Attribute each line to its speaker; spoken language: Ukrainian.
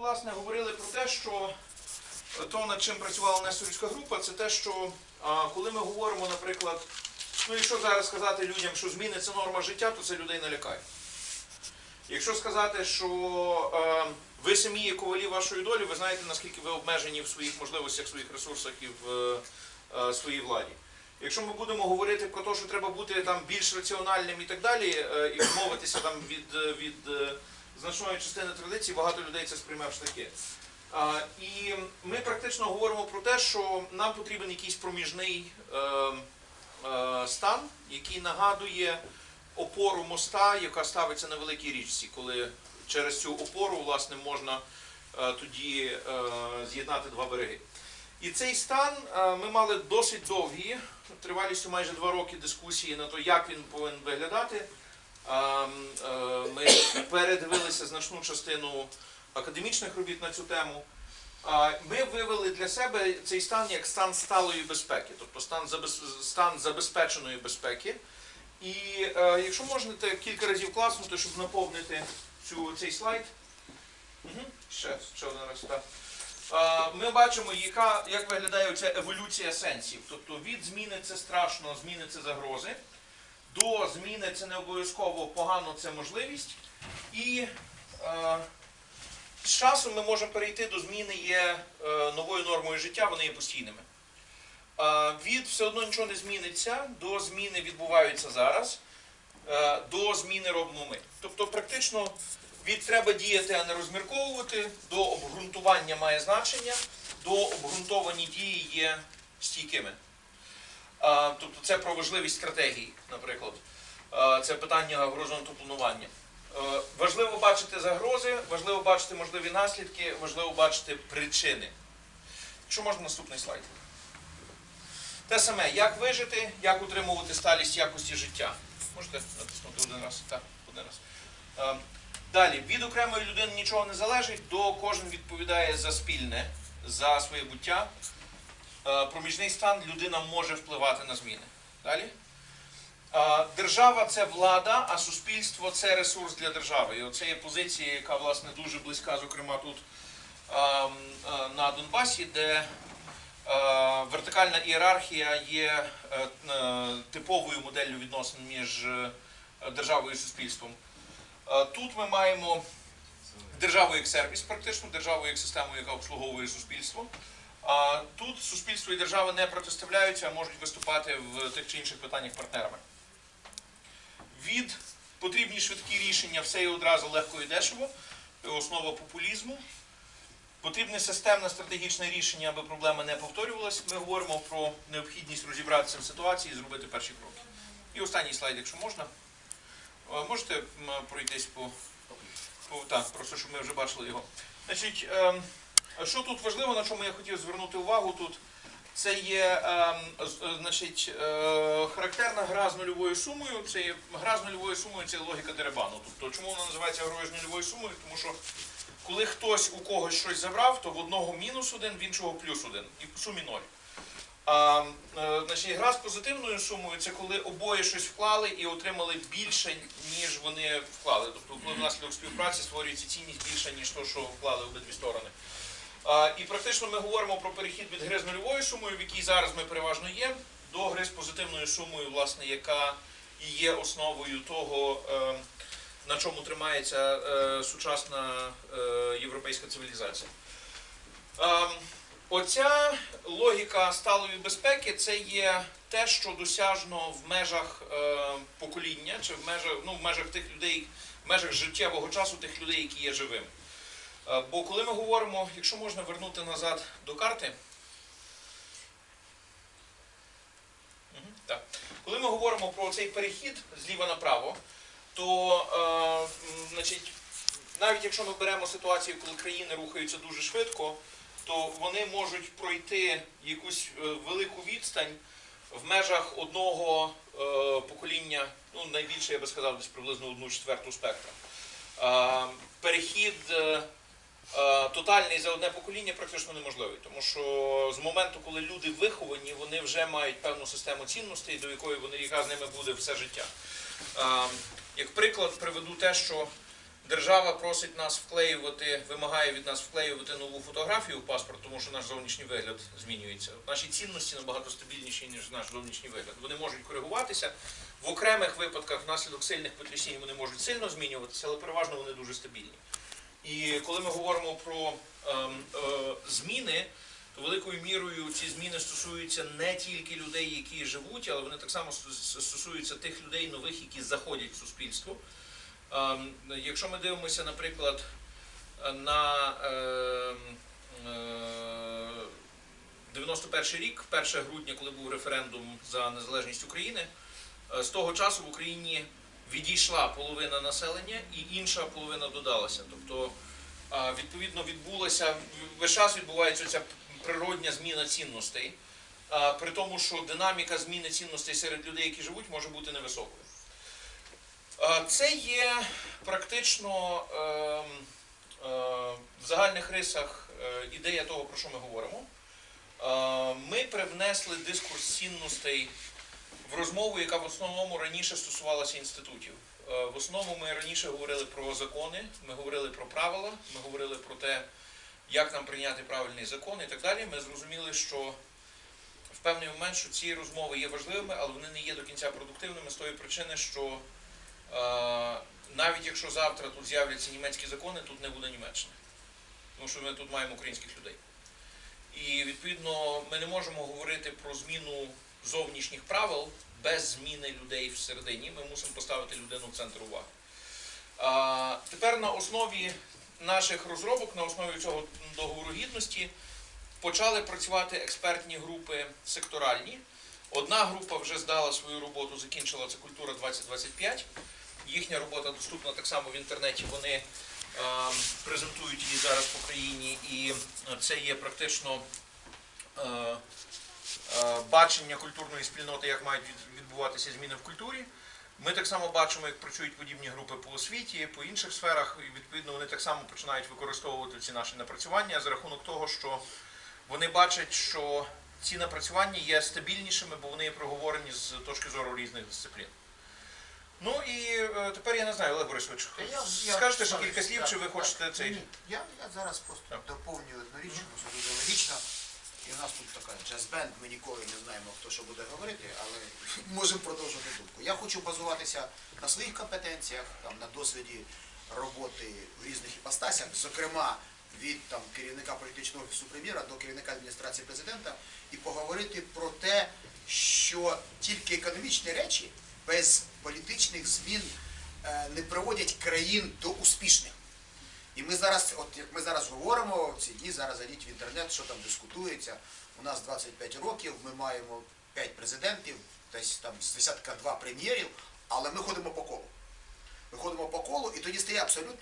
Speaker 1: власне говорили про те, що то, над чим працювала Несторівська група, це те, що коли ми говоримо, наприклад, ну якщо зараз сказати людям, що зміни це норма життя, то це людей налякає. Якщо сказати, що е, ви самі є ковалі вашої долі, ви знаєте, наскільки ви обмежені в своїх можливостях, своїх ресурсах і в е, своїй владі. Якщо ми будемо говорити про те, що треба бути там більш раціональним і так далі, е, і відмовитися там від, від е, значної частини традицій, багато людей це сприйме в штаки. І ми практично говоримо про те, що нам потрібен якийсь проміжний е, е, стан, який нагадує опору моста, яка ставиться на великій річці, коли через цю опору власне можна е, тоді е, з'єднати два береги. І цей стан ми мали досить довгі, тривалістю майже два роки дискусії на те, як він повинен виглядати. Е, Ми передивилися значну частину академічних робіт на цю тему. Ми вивели для себе цей стан як стан сталої безпеки, тобто стан, забезпеченої безпеки. І е, якщо можете кілька разів класнути, щоб наповнити цю, цей слайд. Угу. Ще, ще один раз, так. Ми бачимо, яка, як виглядає ця еволюція сенсів. Тобто від зміни це страшно, зміни це загрози, до зміни це не обов'язково погано, це можливість. І е, з часом ми можемо перейти до зміни є е, новою нормою життя, вони є постійними. Е, від все одно нічого не зміниться, до зміни відбуваються зараз, е, до зміни робимо ми. Тобто, практично від треба діяти, а не розмірковувати, до обґрунтування має значення, до обґрунтовані дії є стійкими. Тобто це про важливість стратегії, наприклад. Це питання горизонту планування. Е, Важливо бачити загрози, важливо бачити можливі наслідки, важливо бачити причини. Якщо можна наступний слайд. Те саме, як вижити, як утримувати сталість якості життя. Можете натиснути один раз? Так, один раз. Е, Далі, від окремої людини нічого не залежить, до кожен відповідає за спільне, за своє буття. Е, Проміжний стан людина може впливати на зміни. Далі. Держава це влада, а суспільство це ресурс для держави. І оце є позиція, яка власне дуже близька, зокрема тут а, м, а, на Донбасі, де вертикальна ієрархія є е, е, типовою моделлю відносин між е, державою і суспільством. Тут ми маємо державу як сервіс, практично державу як систему, яка обслуговує суспільство. Тут суспільство і держава не протиставляються, а можуть виступати в тих чи інших питаннях партнерами. Від потрібні швидкі рішення все і одразу легко і дешево, основа популізму. Потрібне системне стратегічне рішення, аби проблема не повторювалася. Ми говоримо про необхідність розібратися в ситуації і зробити перші кроки. І останній слайд, якщо можна. Е, Можете пройтись по, по так, просто щоб ми вже бачили його. Значить, ем, що тут важливо, на чому я хотів звернути увагу тут, це є ем, е, значить, е, характерна гра з нульовою сумою. Це є гра з нульовою сумою це логіка дерибану. Тобто, чому вона називається грою з нульовою сумою? Тому що коли хтось у когось щось забрав, то в одного мінус один, в іншого плюс один. І в сумі ноль. А, е, значить, гра з позитивною сумою це коли обоє щось вклали і отримали більше, ніж вони вклали. Тобто коли внаслідок співпраці створюється цінність більша, ніж то, що вклали обидві сторони. І практично ми говоримо про перехід від гри з нульовою сумою, в якій зараз ми переважно є, до гри з позитивною сумою, власне, яка і є основою того, е, на чому тримається е, сучасна е, європейська цивілізація. Оця логіка сталої безпеки це є те, що досяжно в межах покоління, чи в межах, ну, в межах тих людей, в межах життєвого часу тих людей, які є живими. Е, Бо коли ми говоримо, якщо можна вернути назад до карти, так. коли ми говоримо про цей перехід зліва направо, то е, значить, навіть якщо ми беремо ситуацію, коли країни рухаються дуже швидко, то вони можуть пройти якусь е, велику відстань в межах одного е, покоління, ну найбільше я би сказав, десь приблизно одну четверту спектра. Е, перехід е, тотальний за одне покоління практично неможливий, тому що з моменту, коли люди виховані, вони вже мають певну систему цінностей, до якої вони яка з ними буде все життя. Е, як приклад приведу те, що держава просить нас вклеювати, вимагає від нас вклеювати нову фотографію в паспорт, тому що наш зовнішній вигляд змінюється. Наші цінності набагато стабільніші, ніж наш зовнішній вигляд. Вони можуть коригуватися. В окремих випадках внаслідок сильних потрясінь вони можуть сильно змінюватися, але переважно вони дуже стабільні. І коли ми говоримо про ем, е, зміни, то великою мірою ці зміни стосуються не тільки людей, які живуть, але вони так само стосуються тих людей нових, які заходять в суспільство. Ем, Якщо ми дивимося, наприклад, на ем, е, 91 рік, 1 грудня, коли був референдум за незалежність України, е, з того часу в Україні відійшла половина населення і інша половина додалася. Тобто, відповідно, відбулася весь час відбувається ця природня зміна цінностей, при тому, що динаміка зміни цінностей серед людей, які живуть, може бути невисокою. Це є практично ем, е, в загальних рисах е, ідея того, про що ми говоримо. Е, Ми привнесли дискурс цінностей в розмову, яка в основному раніше стосувалася інститутів. Е, В основному ми раніше говорили про закони, ми говорили про правила, ми говорили про те, як нам прийняти правильний закон і так далі. Ми зрозуміли, що в певний момент, що ці розмови є важливими, але вони не є до кінця продуктивними з тої причини, що е, навіть якщо завтра тут з'являться німецькі закони, тут не буде Німеччини. Тому що ми тут маємо українських людей. І відповідно ми не можемо говорити про зміну зовнішніх правил без зміни людей всередині. Ми мусимо поставити людину в центр уваги. А, тепер на основі наших розробок, на основі цього договору гідності, почали працювати експертні групи секторальні. Одна група вже здала свою роботу, закінчила це культура 2025. Їхня робота доступна так само в інтернеті. Вони е, презентують її зараз по країні, і це є практично е, бачення культурної спільноти, як мають відбуватися зміни в культурі. Ми так само бачимо, як працюють подібні групи по освіті, по інших сферах, і відповідно вони так само починають використовувати ці наші напрацювання за рахунок того, що вони бачать, що ці напрацювання є стабільнішими, бо вони є проговорені з точки зору різних дисциплін. Ну і е, тепер я не знаю, Олег Борисович, скажете ще кілька слів, чи ви хочете цей.
Speaker 2: Ні, я, я зараз просто
Speaker 1: Так.
Speaker 2: доповнюю одну річ, тому що дуже логічно. І в нас тут така джаз-бенд, ми ніколи не знаємо, хто що буде говорити, але можемо продовжувати думку. Я хочу базуватися на своїх компетенціях, там, на досвіді роботи в різних іпостасях, зокрема від там, керівника політичного офісу прем'єра до керівника адміністрації президента, і поговорити про те, що тільки економічні речі без політичних змін е, не приводять країн до успішних. І ми зараз, от як ми зараз говоримо, ці дні зараз зайдіть в інтернет, що там дискутується. У нас 25 років, ми маємо 5 президентів, десь там з десятка два прем'єрів, але ми ходимо по колу. Ми ходимо по колу, і тоді стає абсолютно